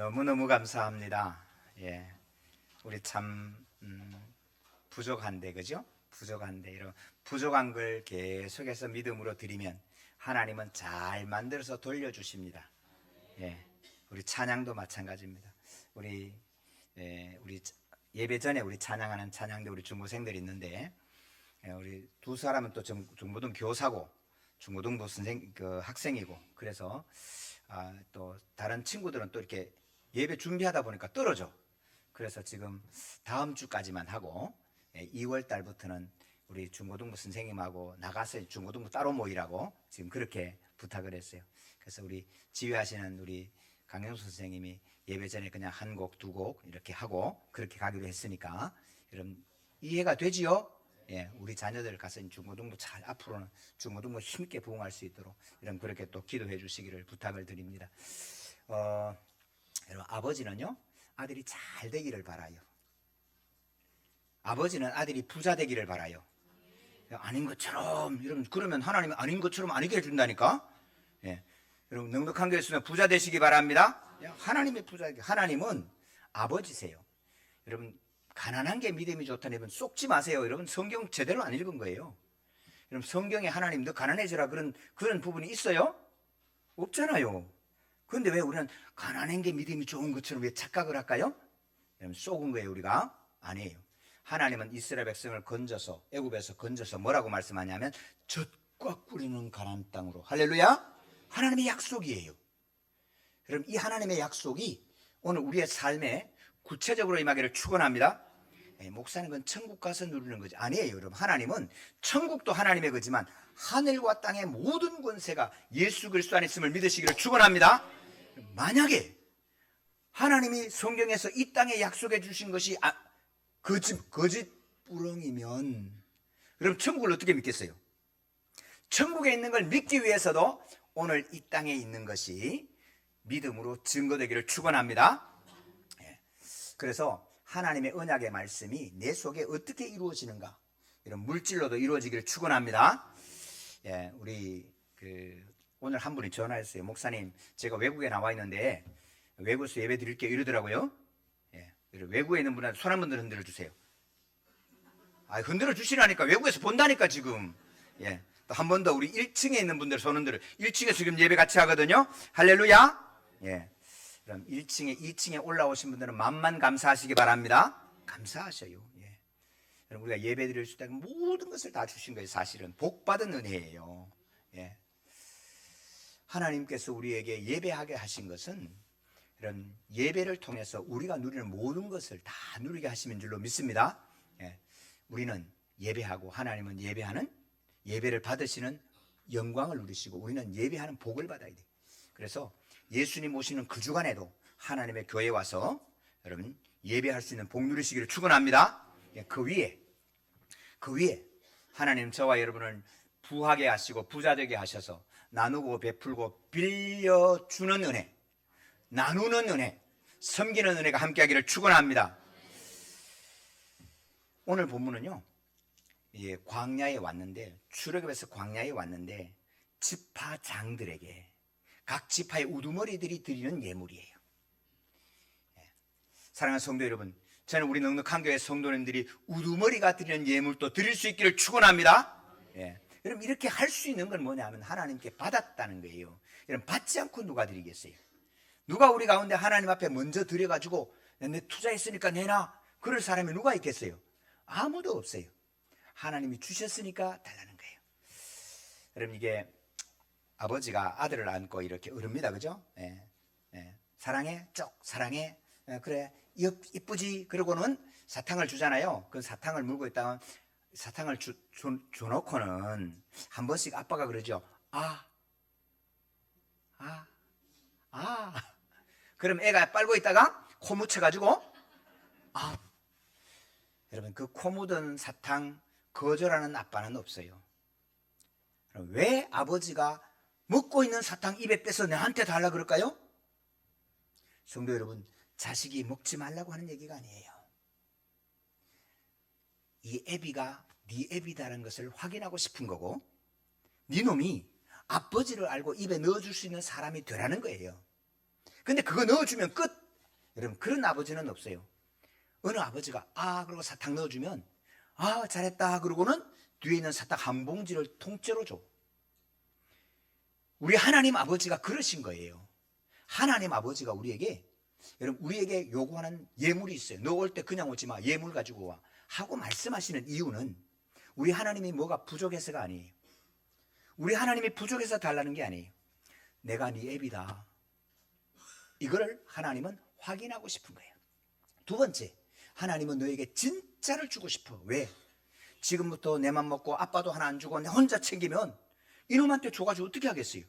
너무너무 감사합니다. 예. 우리 참 음, 부족한데 그죠? 부족한데 이런 부족한 걸 계속해서 믿음으로 드리면 하나님은 잘 만들어서 돌려 주십니다. 예. 우리 찬양도 마찬가지입니다. 우리 예, 우리 예배 전에 우리 찬양하는 찬양대 우리 중고생들이 있는데 예, 우리 두 사람은 또 중, 중고등 교사고 중고등부 선생 그 학생이고 그래서 아, 또 다른 친구들은 또 이렇게 예배 준비하다 보니까 떨어져. 그래서 지금 다음 주까지만 하고 예, 2월 달부터는 우리 중고등부 선생님하고 나가서 중고등부 따로 모이라고 지금 그렇게 부탁을 했어요. 그래서 우리 지휘하시는 우리 강영수 선생님이 예배 전에 그냥 한 곡, 두 곡 이렇게 하고 그렇게 가기로 했으니까 여러분 이해가 되지요? 예, 우리 자녀들 가서 중고등부 잘 앞으로는 중고등부 힘있게 부응할 수 있도록 이런 그렇게 또 기도해 주시기를 부탁을 드립니다. 어, 여러분 아버지는요 아들이 잘 되기를 바라요. 아버지는 아들이 부자 되기를 바라요. 아닌 것처럼 여러분 그러면 하나님은 아닌 것처럼 아니게 해준다니까. 예. 여러분 넉넉한 교회 있으면 부자 되시기 바랍니다. 하나님의 부자 하나님은 아버지세요. 여러분 가난한 게 믿음이 좋다는 여러분 쏙지 마세요. 여러분 성경 제대로 안 읽은 거예요. 여러분 성경에 하나님 너 가난해져라 그런 그런 부분이 있어요? 없잖아요. 그런데 왜 우리는 가난한 게 믿음이 좋은 것처럼 왜 착각을 할까요? 여러분 속은 거예요 우리가 아니에요. 하나님은 이스라엘 백성을 건져서 애굽에서 건져서 뭐라고 말씀하냐면 젖과 꿀이는 가나안 땅으로 할렐루야 하나님의 약속이에요. 그럼 이 하나님의 약속이 오늘 우리의 삶에 구체적으로 임하기를 축원합니다. 예, 목사는 건 천국 가서 누리는 거지 아니에요, 여러분. 하나님은 천국도 하나님의 거지만 하늘과 땅의 모든 권세가 예수 그리스도 안에 있음을 믿으시기를 축원합니다. 만약에 하나님이 성경에서 이 땅에 약속해 주신 것이 아, 거짓 거짓 부렁이면 그럼 천국을 어떻게 믿겠어요? 천국에 있는 걸 믿기 위해서도 오늘 이 땅에 있는 것이 믿음으로 증거되기를 축원합니다. 예. 그래서 하나님의 언약의 말씀이 내 속에 어떻게 이루어지는가 이런 물질로도 이루어지기를 축원합니다. 예, 우리 그 오늘 한 분이 전화했어요. 목사님, 제가 외국에 나와 있는데 외국에서 예배 드릴게요 이러더라고요. 예, 외국에 있는 분한테 손 한 번 흔들어 주세요. 아, 흔들어 주시라니까 외국에서 본다니까 지금. 예. 또 한 번 더 우리 1층에 있는 분들 손 흔들어. 1층에 지금 예배 같이 하거든요. 할렐루야. 예. 그럼 1층에 2층에 올라오신 분들은 만만 감사하시기 바랍니다. 감사하셔요. 예. 우리가 예배 드릴 수 있다는 모든 것을 다 주신 거예요. 사실은 복 받은 은혜예요. 예. 하나님께서 우리에게 예배하게 하신 것은 이런 예배를 통해서 우리가 누리는 모든 것을 다 누리게 하시는 줄로 믿습니다. 예. 우리는 예배하고 하나님은 예배하는 예배를 받으시는 영광을 누리시고 우리는 예배하는 복을 받아야 돼. 그래서 예수님 오시는 그 주간에도 하나님의 교회 에 와서 여러분 예배할 수 있는 복 누리시기를 축원합니다. 예, 그 위에 그 위에 하나님 저와 여러분을 부하게 하시고 부자 되게 하셔서 나누고 베풀고 빌려 주는 은혜, 나누는 은혜, 섬기는 은혜가 함께하기를 축원합니다. 오늘 본문은요, 예, 광야에 왔는데 출애굽에서 광야에 왔는데 지파장들에게 각 지파의 우두머리들이 드리는 예물이에요. 예. 사랑하는 성도 여러분, 저는 우리 넉넉한 교회 성도님들이 우두머리가 드리는 예물도 드릴 수 있기를 축원합니다. 예. 여러분 이렇게 할 수 있는 건 뭐냐면 하나님께 받았다는 거예요. 여러분 받지 않고 누가 드리겠어요? 누가 우리 가운데 하나님 앞에 먼저 드려가지고 내 투자했으니까 내놔 그럴 사람이 누가 있겠어요? 아무도 없어요. 하나님이 주셨으니까 달라는 거예요. 여러분 이게 아버지가 아들을 안고 이렇게 으릅니다, 그죠? 예, 예. 사랑해, 쪽 사랑해, 예, 그래 이쁘지. 그러고는 사탕을 주잖아요. 그 사탕을 물고 있다가 사탕을 주, 주, 줘놓고는 한 번씩 아빠가 그러죠. 아, 아, 아. 그럼 애가 빨고 있다가 코 묻혀가지고 아. 여러분 그 코 묻은 사탕 거절하는 아빠는 없어요. 왜 아버지가 먹고 있는 사탕 입에 빼서 내한테 달라 그럴까요? 성도 여러분, 자식이 먹지 말라고 하는 얘기가 아니에요. 이 애비가 네 애비다라는 것을 확인하고 싶은 거고, 네 놈이 아버지를 알고 입에 넣어줄 수 있는 사람이 되라는 거예요. 근데 그거 넣어주면 끝. 여러분 그런 아버지는 없어요. 어느 아버지가 아 그러고 사탕 넣어주면 아 잘했다 그러고는 뒤에 있는 사탕 한 봉지를 통째로 줘. 우리 하나님 아버지가 그러신 거예요. 하나님 아버지가 우리에게 여러분 우리에게 요구하는 예물이 있어요. 너 올 때 그냥 오지 마. 예물 가지고 와. 하고 말씀하시는 이유는 우리 하나님이 뭐가 부족해서가 아니에요. 우리 하나님이 부족해서 달라는 게 아니에요. 내가 네 애비다. 이거를 하나님은 확인하고 싶은 거예요. 두 번째, 하나님은 너에게 진짜를 주고 싶어. 왜? 지금부터 내 맘 먹고 아빠도 하나 안 주고 내 혼자 챙기면 이놈한테 줘가지고 어떻게 하겠어요?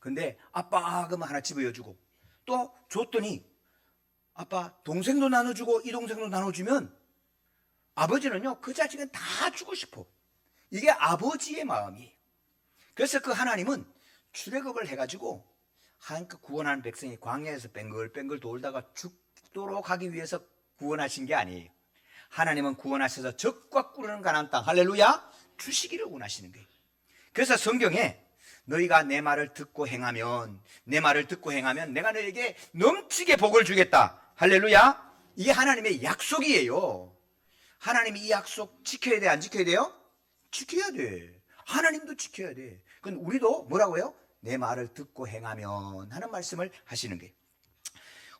근데 아빠 그러면 하나 집어여주고 또 줬더니 아빠 동생도 나눠주고 이 동생도 나눠주면 아버지는요 그 자식은 다 주고 싶어. 이게 아버지의 마음이에요. 그래서 그 하나님은 출애굽을 해가지고 한그 구원한 백성이 광야에서 뱅글뱅글 돌다가 죽도록 하기 위해서 구원하신 게 아니에요. 하나님은 구원하셔서 적과 꿀르는 가나안 땅 할렐루야 주시기를 원하시는 거예요. 그래서 성경에 너희가 내 말을 듣고 행하면 내 말을 듣고 행하면 내가 너에게 넘치게 복을 주겠다. 할렐루야. 이게 하나님의 약속이에요. 하나님이 이 약속 지켜야 돼, 안 지켜야 돼요? 지켜야 돼. 하나님도 지켜야 돼. 그건 우리도 뭐라고요? 내 말을 듣고 행하면 하는 말씀을 하시는 거예요.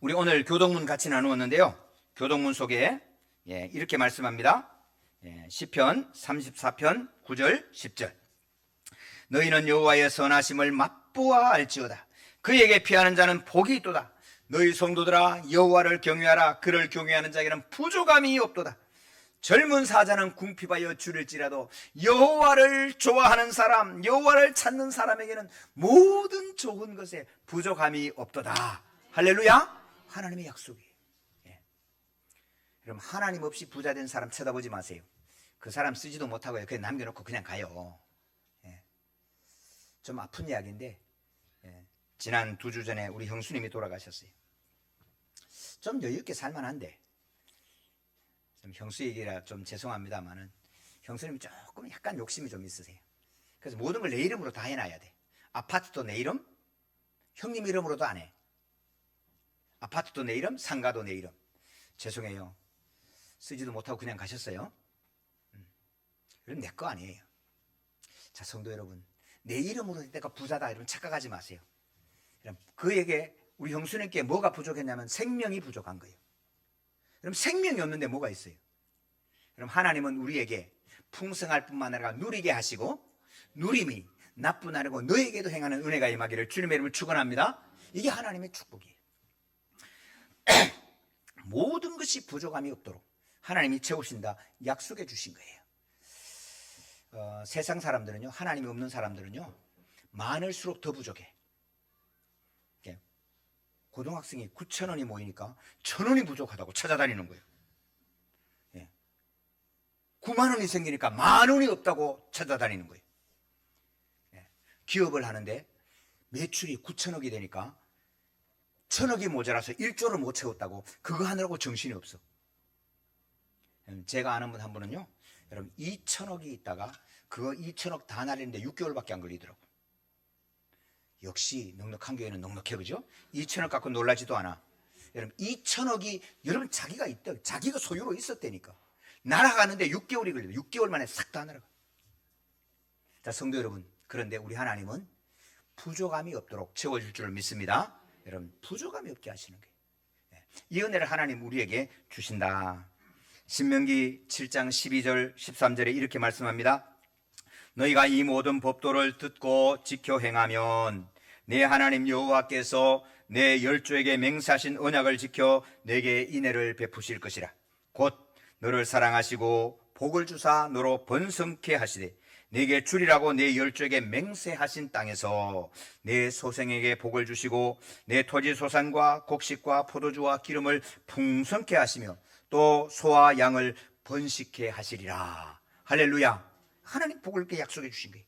우리 오늘 교동문 같이 나누었는데요. 교동문 속에 예, 이렇게 말씀합니다. 예, 시편 34편 9절 10절. 너희는 여호와의 선하심을 맛보아 알지어다. 그에게 피하는 자는 복이 있도다. 너희 성도들아 여호와를 경외하라. 그를 경외하는 자에게는 부족함이 없도다. 젊은 사자는 궁핍하여 줄일지라도 여호와를 좋아하는 사람, 여호와를 찾는 사람에게는 모든 좋은 것에 부족함이 없도다. 할렐루야. 하나님의 약속이에요. 예. 그럼 하나님 없이 부자 된 사람 쳐다보지 마세요. 그 사람 쓰지도 못하고요. 그냥 남겨놓고 그냥 가요. 예. 좀 아픈 이야기인데 예. 지난 두 주 전에 우리 형수님이 돌아가셨어요. 좀 여유 있게 살만한데 좀 형수 얘기라 좀 죄송합니다만은 형수님이 조금 약간 욕심이 좀 있으세요. 그래서 모든 걸 내 이름으로 다 해놔야 돼. 아파트도 내 이름, 형님 이름으로도 안 해. 아파트도 내 이름, 상가도 내 이름. 죄송해요. 쓰지도 못하고 그냥 가셨어요. 음. 이건 내거 아니에요. 자, 성도 여러분. 내 이름으로 내가 부자다 이러면 착각하지 마세요. 그럼 그에게 우리 형수님께 뭐가 부족했냐면 생명이 부족한 거예요. 그럼 생명이 없는데 뭐가 있어요? 그럼 하나님은 우리에게 풍성할 뿐만 아니라 누리게 하시고 누림이 나뿐 아니고 너에게도 행하는 은혜가 임하기를 주님의 이름을 축원합니다. 이게 하나님의 축복이에요. 모든 것이 부족함이 없도록 하나님이 채우신다 약속해 주신 거예요. 어, 세상 사람들은요, 하나님이 없는 사람들은요, 많을수록 더 부족해. 고등학생이 9천 원이 모이니까 천 원이 부족하다고 찾아다니는 거예요. 예. 9만 원이 생기니까 만 원이 없다고 찾아다니는 거예요. 예. 기업을 하는데 매출이 9천억이 되니까 천억이 모자라서 1조를 못 채웠다고 그거 하느라고 정신이 없어. 음, 제가 아는 분 한 분은요, 여러분 2천억이 있다가 그거 2천억 다 날리는데 6개월밖에 안 걸리더라고. 역시 넉넉한 교회는 넉넉해 그죠? 2천억 갖고 놀라지도 않아. 여러분 2천억이 여러분 자기가 있다, 자기가 소유로 있었다니까. 날아가는데 6개월이 걸려. 6개월 만에 싹 다 날아가. 자 성도 여러분, 그런데 우리 하나님은 부족함이 없도록 채워 줄 줄 믿습니다. 여러분 부족함이 없게 하시는 거예요. 네. 이 은혜를 하나님 우리에게 주신다. 신명기 7장 12절 13절에 이렇게 말씀합니다. 너희가 이 모든 법도를 듣고 지켜 행하면 내 하나님 여호와께서 내 열조에게 맹세하신 언약을 지켜 내게 인애를 베푸실 것이라. 곧 너를 사랑하시고 복을 주사 너로 번성케 하시되 내게 주리라고 내 열조에게 맹세하신 땅에서 내 소생에게 복을 주시고 내 토지 소산과 곡식과 포도주와 기름을 풍성케 하시며 또 소와 양을 번식케 하시리라. 할렐루야. 하나님 복을 이렇게 약속해 주신 거예요.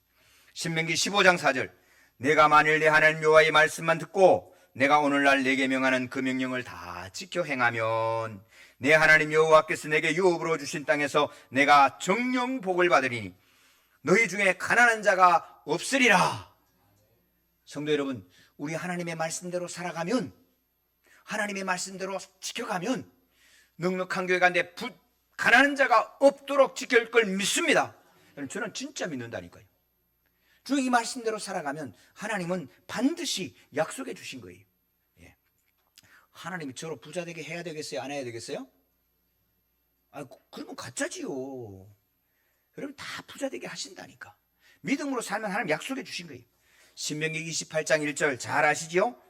신명기 15장 4절. 내가 만일 내 하나님 여호와의 말씀만 듣고 내가 오늘날 내게 명하는 그 명령을 다 지켜 행하면 내 하나님 여호와께서 내게 유업으로 주신 땅에서 내가 정령 복을 받으리니 너희 중에 가난한 자가 없으리라. 성도 여러분, 우리 하나님의 말씀대로 살아가면 하나님의 말씀대로 지켜가면 넉넉한 교회 가운데 부, 가난한 자가 없도록 지킬 걸 믿습니다. 여러분, 저는 진짜 믿는다니까요. 주 이 말씀대로 살아가면 하나님은 반드시 약속해 주신 거예요. 예. 하나님이 저로 부자 되게 해야 되겠어요? 안 해야 되겠어요? 아, 그러면 가짜지요. 여러분 다 부자 되게 하신다니까. 믿음으로 살면 하나님 약속해 주신 거예요. 신명기 28장 1절 잘 아시지요?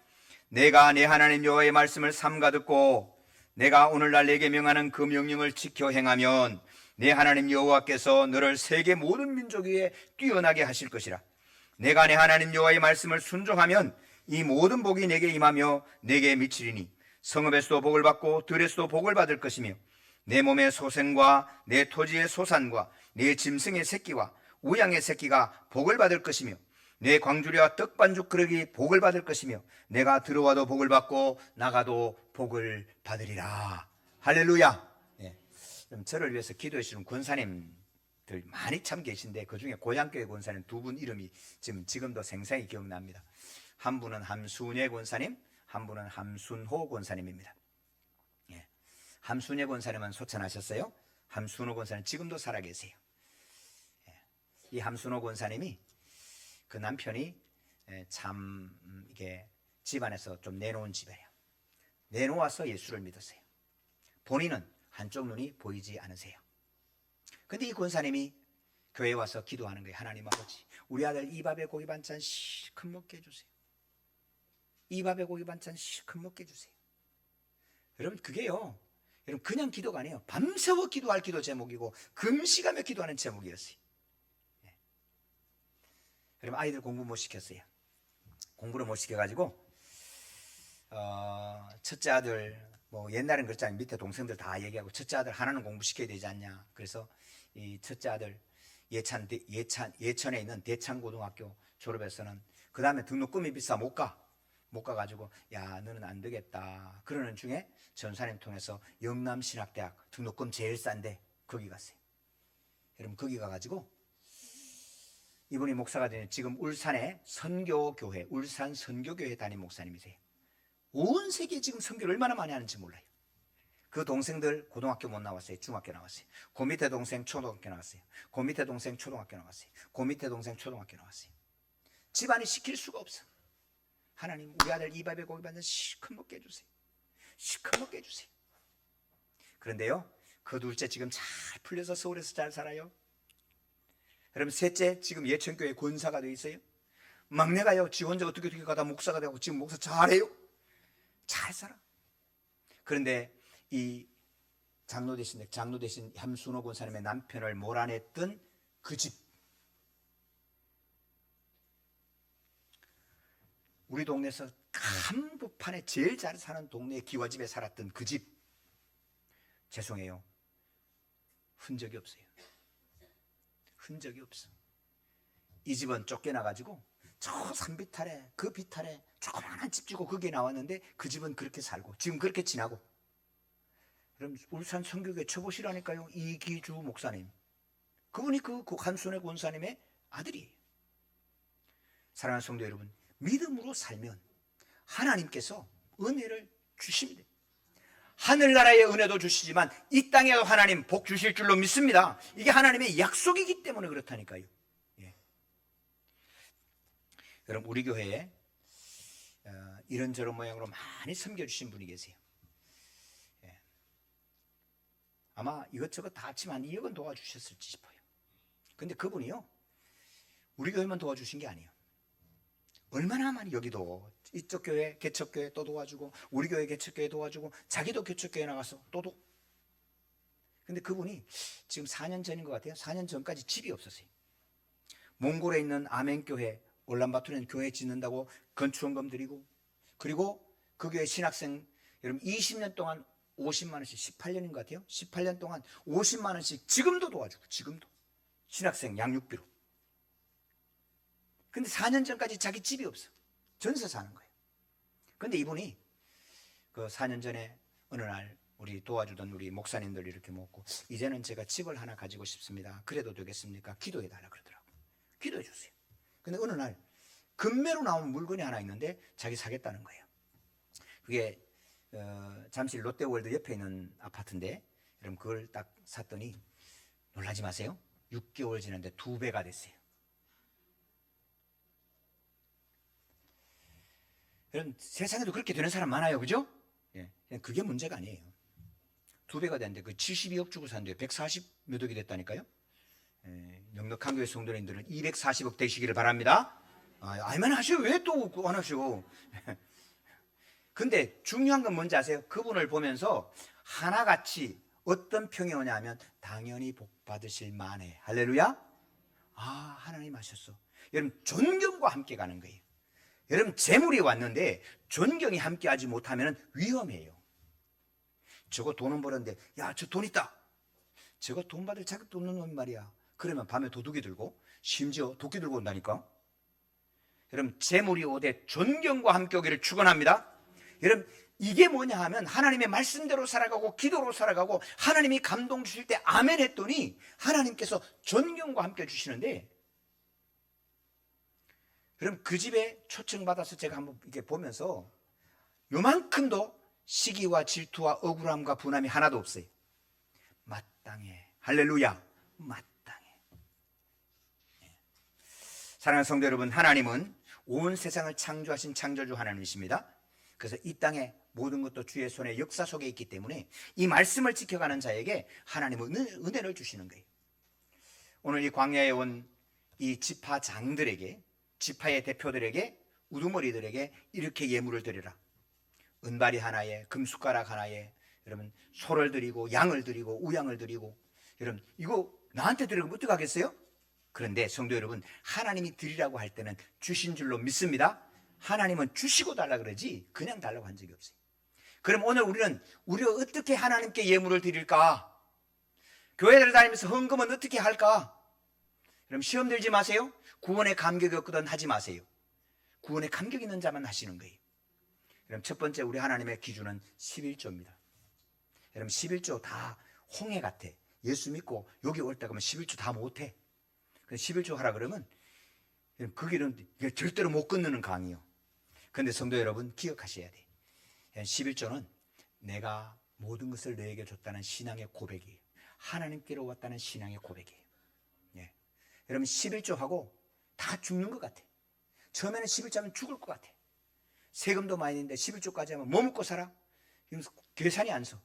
내가 내 하나님 여호와의 말씀을 삼가 듣고 내가 오늘날 내게 명하는 그 명령을 지켜 행하면 내 하나님 여호와께서 너를 세계 모든 민족 위에 뛰어나게 하실 것이라. 내가 내 하나님 여호와의 말씀을 순종하면 이 모든 복이 내게 임하며 내게 미치리니 성읍에서도 복을 받고 들에서도 복을 받을 것이며 내 몸의 소생과 내 토지의 소산과 내 짐승의 새끼와 우양의 새끼가 복을 받을 것이며 내 광주리와 떡반죽 그릇이 복을 받을 것이며 내가 들어와도 복을 받고 나가도 복을 받으리라. 할렐루야. 예. 그럼 저를 위해서 기도해 주는 권사님들 많이 참 계신데 그 중에 고향교회 권사님 두 분 이름이 지금 지금도 생생히 기억납니다. 한 분은 함순예 권사님, 한 분은 함순호 권사님입니다. 예. 함순예 권사님은 소천하셨어요. 함순호 권사님 지금도 살아계세요. 예. 이 함순호 권사님이 그 남편이 에, 참 음, 이게 집안에서 좀 내놓은 집이에요. 내놓아서 예수를 믿었어요. 본인은 한쪽 눈이 보이지 않으세요. 근데 이 권사님이 교회에 와서 기도하는 거예요. 하나님 아버지, 우리 아들 이 밥에 고기 반찬 시큰 먹게 해주세요. 이 밥에 고기 반찬 시큰 먹게 해주세요. 여러분 그게요. 여러분 그냥 기도가 아니에요. 밤새워 기도할 기도 제목이고 금시가며 기도하는 제목이었어요. 여러분 아이들 공부 못 시켰어요. 공부를 못 시켜가지고 어, 첫째 아들 뭐 옛날엔 그랬잖아요. 밑에 동생들 다 얘기하고 첫째 아들 하나는 공부 시켜야 되지 않냐. 그래서 이 첫째 아들 예찬 대- 예찬 예천에 있는 대창 고등학교 졸업해서는 그 다음에 등록금이 비싸 못 가. 못 가가지고 야 너는 안 되겠다 그러는 중에 전사님 통해서 영남신학대학 등록금 제일 싼데 거기 갔어요. 여러분 거기 가가지고 이분이 목사가 되는 지금 울산의 선교교회, 울산 선교교회 담임 목사님이세요. 온 세계에 지금 선교를 얼마나 많이 하는지 몰라요. 그 동생들 고등학교 못 나왔어요. 중학교 나왔어요. 그 밑에 동생 초등학교 나왔어요. 그 밑에 동생 초등학교 나왔어요. 그 밑에 동생 초등학교 나왔어요. 집안이 시킬 수가 없어. 하나님, 우리 아들 이 밥에 고기 반찬 시큰 먹게 해주세요. 시큰 먹게 해주세요. 그런데요, 그 둘째 지금 잘 풀려서 서울에서 잘 살아요. 여러분 셋째 지금 예천교회 권사가 되어 있어요. 막내가요 지 혼자 어떻게 어떻게 가다 목사가 되고 지금 목사 잘해요. 잘 살아. 그런데 이 장로 대신 장로 대신 함순호 권사님의 남편을 몰아냈던 그 집. 우리 동네에서 한복판에 제일 잘 사는 동네 기와집에 살았던 그 집. 죄송해요. 흔적이 없어요. 흔적이 없어. 이 집은 쫓겨나가지고 저 산비탈에 그 비탈에 조그마한 집 주고 거기에 나왔는데 그 집은 그렇게 살고 지금 그렇게 지나고 그럼 울산 성교회 쳐보시라니까요 이기주 목사님 그분이 그 한순의 권사님의 아들이에요 사랑하는 성도 여러분 믿음으로 살면 하나님께서 은혜를 주십니다 하늘나라의 은혜도 주시지만 이 땅에도 하나님 복 주실 줄로 믿습니다. 이게 하나님의 약속이기 때문에 그렇다니까요. 예. 여러분 우리 교회에 어, 이런저런 모양으로 많이 섬겨주신 분이 계세요. 예. 아마 이것저것 다 합치면 한 2억은 도와주셨을지 싶어요. 근데 그분이요 우리 교회만 도와주신 게 아니에요. 얼마나 많이 여기도 이쪽 교회 개척교회 또 도와주고 우리 교회 개척교회 도와주고 자기도 개척교회 나가서 또 도. 근데 그분이 지금 4년 전인 것 같아요. 4년 전까지 집이 없었어요. 몽골에 있는 아멘교회 올란바토르는 교회 짓는다고 건축원금 드리고 그리고 그 교회 신학생 여러분 20년 동안 50만 원씩 18년인 것 같아요. 18년 동안 50만 원씩 지금도 도와주고 지금도 신학생 양육비로 근데 4년 전까지 자기 집이 없어. 전세 사는 거예요. 근데 이분이 그 4년 전에 어느 날 우리 도와주던 우리 목사님들 이렇게 모고 이제는 제가 집을 하나 가지고 싶습니다. 그래도 되겠습니까? 기도해 달라 그러더라고. 기도해 주세요. 근데 어느 날 금매로 나온 물건이 하나 있는데 자기 사겠다는 거예요. 그게 어, 잠실 롯데월드 옆에 있는 아파트인데 여러분 그걸 딱 샀더니 놀라지 마세요. 6개월 지났는데 두 배가 됐어요. 여러분 세상에도 그렇게 되는 사람 많아요, 그죠? 예, 그게 문제가 아니에요. 두 배가 됐는데 그 72억 주고 샀는데 140 몇 억이 됐다니까요. 예, 넉넉한 교회 성도님들은 240억 되시기를 바랍니다. 아, 알면 하셔. 왜 또 안 하셔? 근데 중요한 건 뭔지 아세요? 그분을 보면서 하나같이 어떤 평이 오냐면 당연히 복 받으실 만해. 할렐루야. 아, 하나님 하셨어. 여러분 존경과 함께 가는 거예요. 여러분 재물이 왔는데 존경이 함께하지 못하면 위험해요. 저거 돈은 벌었는데 야 저 돈 있다. 저거 돈 받을 자격도 없는 놈이 말이야. 그러면 밤에 도둑이 들고 심지어 도끼 들고 온다니까. 여러분 재물이 오되 존경과 함께 오기를 축원합니다. 여러분 이게 뭐냐 하면 하나님의 말씀대로 살아가고 기도로 살아가고 하나님이 감동 주실 때 아멘 했더니 하나님께서 존경과 함께 주시는데 그럼 그 집에 초청 받아서 제가 한번 이렇게 보면서 요만큼도 시기와 질투와 억울함과 분함이 하나도 없어요. 마땅해. 할렐루야. 마땅해. 예. 사랑하는 성도 여러분, 하나님은 온 세상을 창조하신 창조주 하나님이십니다. 그래서 이 땅에 모든 것도 주의 손에 역사 속에 있기 때문에 이 말씀을 지켜가는 자에게 하나님은 은- 은혜 를 주시는 거예요. 오늘 이 광야에 온 이 지파장들에게 지파의 대표들에게 우두머리들에게 이렇게 예물을 드리라. 은발이 하나에 금숟가락 하나에 여러분 소를 드리고 양을 드리고 우양을 드리고 여러분 이거 나한테 드리면 어떡하겠어요? 그런데 성도 여러분 하나님이 드리라고 할 때는 주신 줄로 믿습니다. 하나님은 주시고 달라 그러지 그냥 달라고 한 적이 없어요. 그럼 오늘 우리는 우리가 어떻게 하나님께 예물을 드릴까? 교회를 다니면서 헌금은 어떻게 할까? 그럼 시험 들지 마세요. 구원에 감격이 없거든 하지 마세요. 구원에 감격 있는 자만 하시는 거예요. 그럼 첫 번째 우리 하나님의 기준은 11조입니다. 여러분 11조 다 홍해 같아. 예수 믿고 여기 올 때 가면 11조 다 못해. 그래서 11조 하라 그러면 그 길은 절대로 못 건너는 강이요. 그런데 성도 여러분 기억하셔야 돼. 11조는 내가 모든 것을 너에게 줬다는 신앙의 고백이에요. 하나님께로 왔다는 신앙의 고백이에요. 예. 여러분 11조 하고 다 죽는 것 같아. 처음에는 11조 하면 죽을 것 같아. 세금도 많이 내는데 11조까지 하면 뭐 먹고 살아? 계산이 안 서.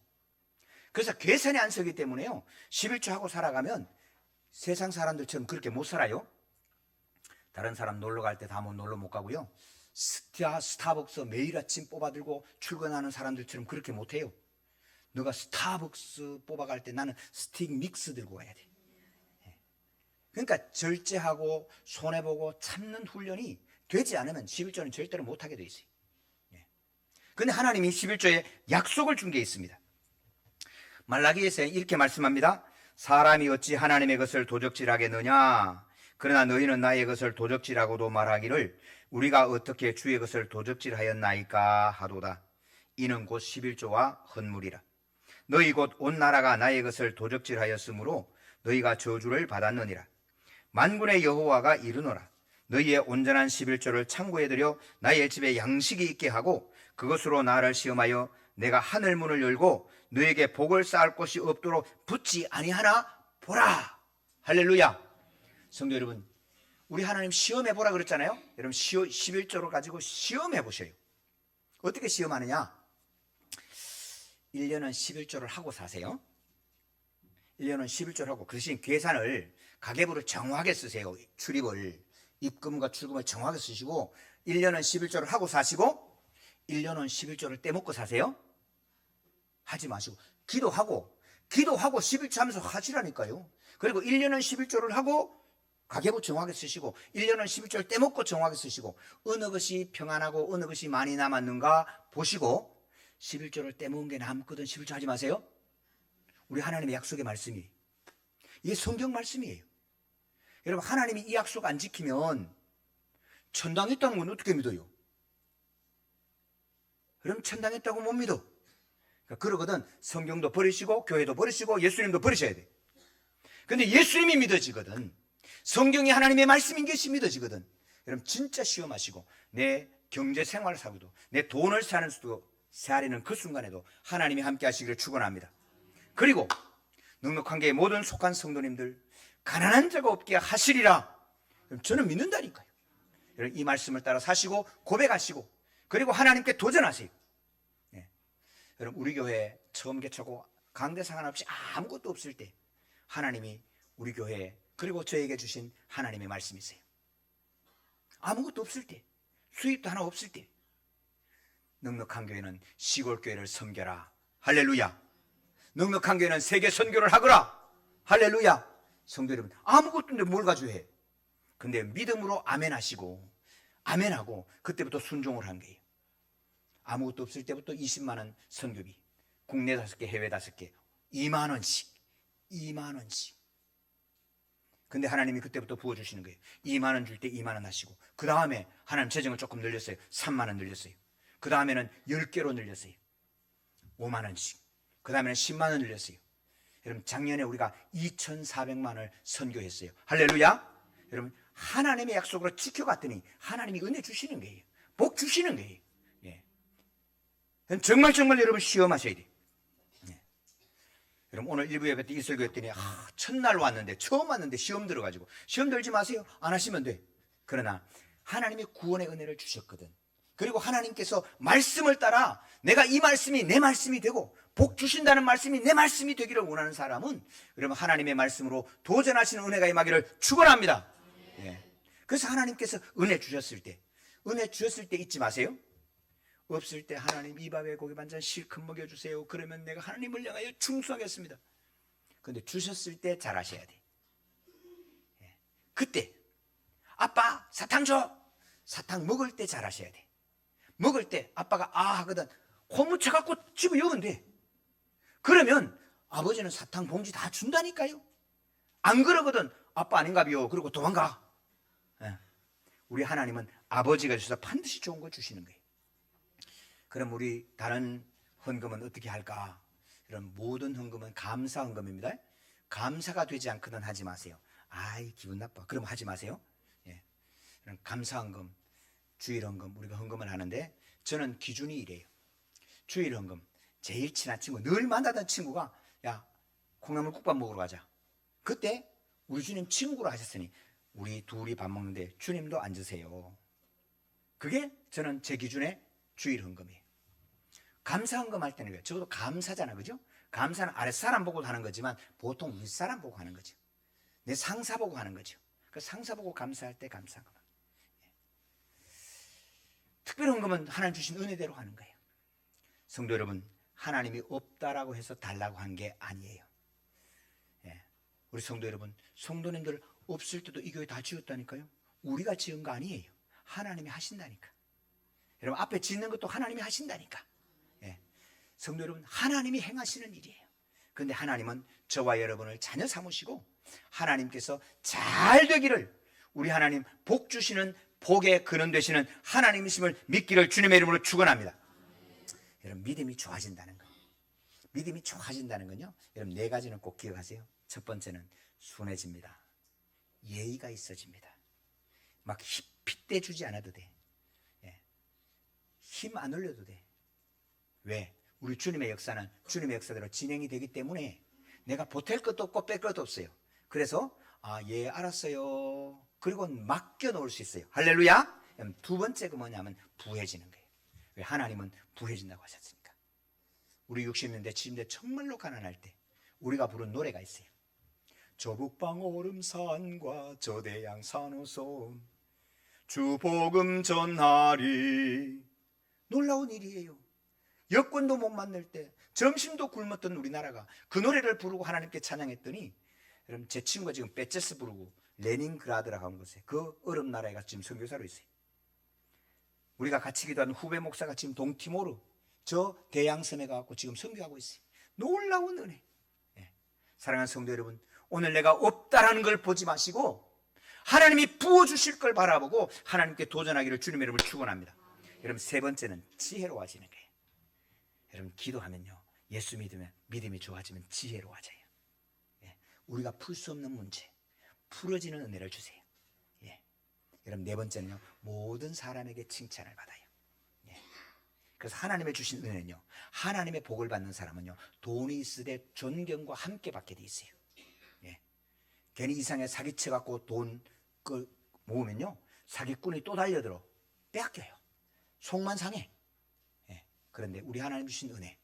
그래서 계산이 안 서기 때문에요. 11조 하고 살아가면 세상 사람들처럼 그렇게 못 살아요. 다른 사람 놀러 갈 때 다 못 놀러 못 가고요. 스타, 스타벅스 매일 아침 뽑아들고 출근하는 사람들처럼 그렇게 못 해요. 너가 스타벅스 뽑아갈 때 나는 스틱 믹스 들고 가야 돼. 예. 그러니까 절제하고 손해보고 참는 훈련이 되지 않으면 11조는 절대로 못하게 돼 있어요. 예. 근데 하나님이 11조에 약속을 준 게 있습니다. 말라기에서 이렇게 말씀합니다. 사람이 어찌 하나님의 것을 도적질하겠느냐? 그러나 너희는 나의 것을 도적질하고도 말하기를 우리가 어떻게 주의 것을 도적질하였나이까 하도다. 이는 곧 11조와 헌물이라. 너희 곧 온 나라가 나의 것을 도적질하였으므로 너희가 저주를 받았느니라. 만군의 여호와가 이르노라. 너희의 온전한 11조를 창고에 들여 나의 집에 양식이 있게 하고 그것으로 나를 시험하여 내가 하늘 문을 열고 너에게 복을 쌓을 곳이 없도록 붙지 아니하나 보라. 할렐루야. 성도 여러분, 우리 하나님 시험해 보라 그랬잖아요. 여러분 시어 11조를 가지고 시험해 보셔요. 어떻게 시험하느냐? 1년은 11조를 하고 사세요. 1년은 11조를 하고 그 대신 계산을 가계부를 정확하게 쓰세요. 출입을 입금과 출금을 정확하게 쓰시고 1년은 11조를 하고 사시고 1년은 11조를 떼먹고 사세요. 하지 마시고 기도하고 기도하고 11조 하면서 하시라니까요. 그리고 1년은 11조를 하고 가계부 정확하게 쓰시고 1년은 11조를 떼먹고 정확하게 쓰시고 어느 것이 평안하고 어느 것이 많이 남았는가 보시고 11조를 떼먹은 게 남거든 11조 하지 마세요. 우리 하나님의 약속의 말씀이 이게 성경 말씀이에요. 여러분 하나님이 이 약속 안 지키면 천당했다는 건 어떻게 믿어요? 그럼 천당했다고 못 믿어. 그러니까 그러거든 성경도 버리시고 교회도 버리시고 예수님도 버리셔야 돼. 근데 예수님이 믿어지거든. 성경이 하나님의 말씀인 것이 믿어지거든. 여러분 진짜 시험하시고 내 경제 생활을 사고도 내 돈을 사는 수도 새아리는 그 순간에도 하나님이 함께 하시기를 축원합니다. 그리고 넉넉한 게 모든 속한 성도님들 가난한 자가 없게 하시리라. 저는 믿는다니까요. 이 말씀을 따라 사시고 고백하시고 그리고 하나님께 도전하세요. 예. 여러분 우리 교회 처음 개척고 강대 상관없이 아무것도 없을 때 하나님이 우리 교회에 그리고 저에게 주신 하나님의 말씀이세요. 아무것도 없을 때 수입도 하나 없을 때 넉넉한 교회는 시골 교회를 섬겨라. 할렐루야. 넉넉한 교회는 세계 선교를 하거라. 할렐루야. 성도 여러분, 아무것도 없는데 뭘 가지고 해? 근데 믿음으로 아멘 하시고, 아멘 하고, 그때부터 순종을 한 거예요. 아무것도 없을 때부터 20만 원 선교비, 국내 다섯 개, 해외 다섯 개, 2만 원씩, 2만 원씩. 근데 하나님이 그때부터 부어 주시는 거예요. 2만 원 줄 때 2만 원 하시고, 그 다음에 하나님 재정을 조금 늘렸어요. 3만 원 늘렸어요. 그 다음에는 10개로 늘렸어요. 5만 원씩. 그 다음에는 10만 원 늘렸어요. 여러분 작년에 우리가 2,400만을 선교했어요. 할렐루야. 여러분 하나님의 약속으로 지켜갔더니 하나님이 은혜 주시는 거예요. 복 주시는 거예요. 예. 정말 정말 여러분 시험하셔야 돼. 예. 여러분 오늘 일부 예배 때 이설교 했더니 아, 첫날 왔는데 처음 왔는데 시험 들어가지고 시험 들지 마세요. 안 하시면 돼. 그러나 하나님이 구원의 은혜를 주셨거든. 그리고 하나님께서 말씀을 따라 내가 이 말씀이 내 말씀이 되고 복 주신다는 말씀이 내 말씀이 되기를 원하는 사람은 여러분 하나님의 말씀으로 도전하시는 은혜가 임하기를 축원합니다. 예. 그래서 하나님께서 은혜 주셨을 때 은혜 주셨을 때 잊지 마세요. 없을 때 하나님 이 밥에 고기 반찬 실컷 먹여주세요. 그러면 내가 하나님을 향하여 충성하겠습니다. 근데 주셨을 때 잘하셔야 돼. 예. 그때 아빠 사탕 줘. 사탕 먹을 때 잘하셔야 돼. 먹을 때 아빠가 아 하거든 고무쳐 갖고 집에 여면 돼. 그러면 아버지는 사탕 봉지 다 준다니까요. 안 그러거든 아빠 아닌가 비요. 그리고 도망가. 예. 우리 하나님은 아버지가 주셔서 반드시 좋은 거 주시는 거예요. 그럼 우리 다른 헌금은 어떻게 할까? 이런 모든 헌금은 감사 헌금입니다. 감사가 되지 않거든 하지 마세요. 아이 기분 나빠. 그럼 하지 마세요. 예. 이런 감사 헌금, 주일 헌금 우리가 헌금을 하는데 저는 기준이 이래요. 주일 헌금 제일 친한 친구 늘 만나던 친구가 야 콩나물 국밥 먹으러 가자. 그때 우리 주님 친구로 하셨으니 우리 둘이 밥 먹는데 주님도 앉으세요. 그게 저는 제 기준의 주일 헌금이에요. 감사 헌금 할 때는 그래요. 적어도 감사잖아, 그죠? 감사는 아랫사람 보고 하는 거지만 보통 윗사람 보고 하는 거죠. 내 상사 보고 하는 거죠. 그 상사 보고 감사할 때 감사 헌금. 특별 헌금은 하나님 주신 은혜대로 하는 거예요. 성도 여러분, 하나님이 없다라고 해서 달라고 한 게 아니에요. 예. 우리 성도 여러분, 성도님들 없을 때도 이 교회 다 지었다니까요. 우리가 지은 거 아니에요. 하나님이 하신다니까. 여러분 앞에 짓는 것도 하나님이 하신다니까. 예. 성도 여러분, 하나님이 행하시는 일이에요. 그런데 하나님은 저와 여러분을 자녀 삼으시고 하나님께서 잘 되기를 우리 하나님 복 주시는 복의 근원 되시는 하나님이심을 믿기를 주님의 이름으로 축원합니다. 여러분 믿음이 좋아진다는 거. 믿음이 좋아진다는 건요. 여러분 네 가지는 꼭 기억하세요. 첫 번째는 순해집니다. 예의가 있어집니다. 막 핏대 주지 않아도 돼. 예. 힘안 올려도 돼. 왜? 우리 주님의 역사는 주님의 역사대로 진행이 되기 때문에 내가 보탤 것도 없고 뺄 것도 없어요. 그래서 아, 예, 알았어요. 그리고 맡겨 놓을 수 있어요. 할렐루야. 두 번째가 뭐냐면 부해지는 거예요. 왜 하나님은 부해진다고 하셨습니까? 우리 60년대, 70년대 정말로 가난할 때 우리가 부른 노래가 있어요. 저 북방 오름산과 저 대양 산호섬 주 복음 전하리 놀라운 일이에요. 여권도 못 만날 때 점심도 굶었던 우리나라가 그 노래를 부르고 하나님께 찬양했더니 여러분 제 친구가 지금 베체스 부르고 레닌그라드라고 하는 곳에 그 얼음 나라에 가 지금 선교사로 있어요. 우리가 같이 기도한 후배 목사가 지금 동티모르 저 대양섬에 가고 지금 선교하고 있어요. 놀라운 은혜. 예. 사랑하는 성도 여러분, 오늘 내가 없다라는 걸 보지 마시고 하나님이 부어 주실 걸 바라보고 하나님께 도전하기를 주님의 이름을 축원합니다. 여러분 세 번째는 지혜로워지는 거예요. 여러분 기도하면요 예수 믿으면 믿음이 좋아지면 지혜로워져요. 예. 우리가 풀 수 없는 문제 풀어지는 은혜를 주세요. 예. 여러분 네 번째는요 모든 사람에게 칭찬을 받아요. 예. 그래서 하나님의 주신 은혜는요. 하나님의 복을 받는 사람은요. 돈이 있으되 존경과 함께 받게 돼 있어요. 예. 괜히 이상하게 사기쳐 갖고 돈 그 모으면요. 사기꾼이 또 달려들어 빼앗겨요. 속만 상해. 예. 그런데 우리 하나님 주신 은혜,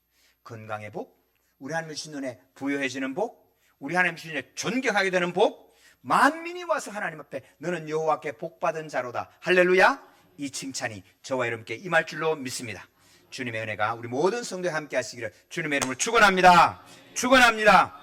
건강의 복, 우리 하나님 주신 은혜, 부여해지는 복, 우리 하나님 주신 은혜, 존경하게 되는 복, 만민이 와서 하나님 앞에 너는 여호와께 복 받은 자로다. 할렐루야. 이 칭찬이 저와 여러분께 임할 줄로 믿습니다. 주님의 은혜가 우리 모든 성도에 함께 하시기를 주님의 이름으로 축원합니다. 축원합니다.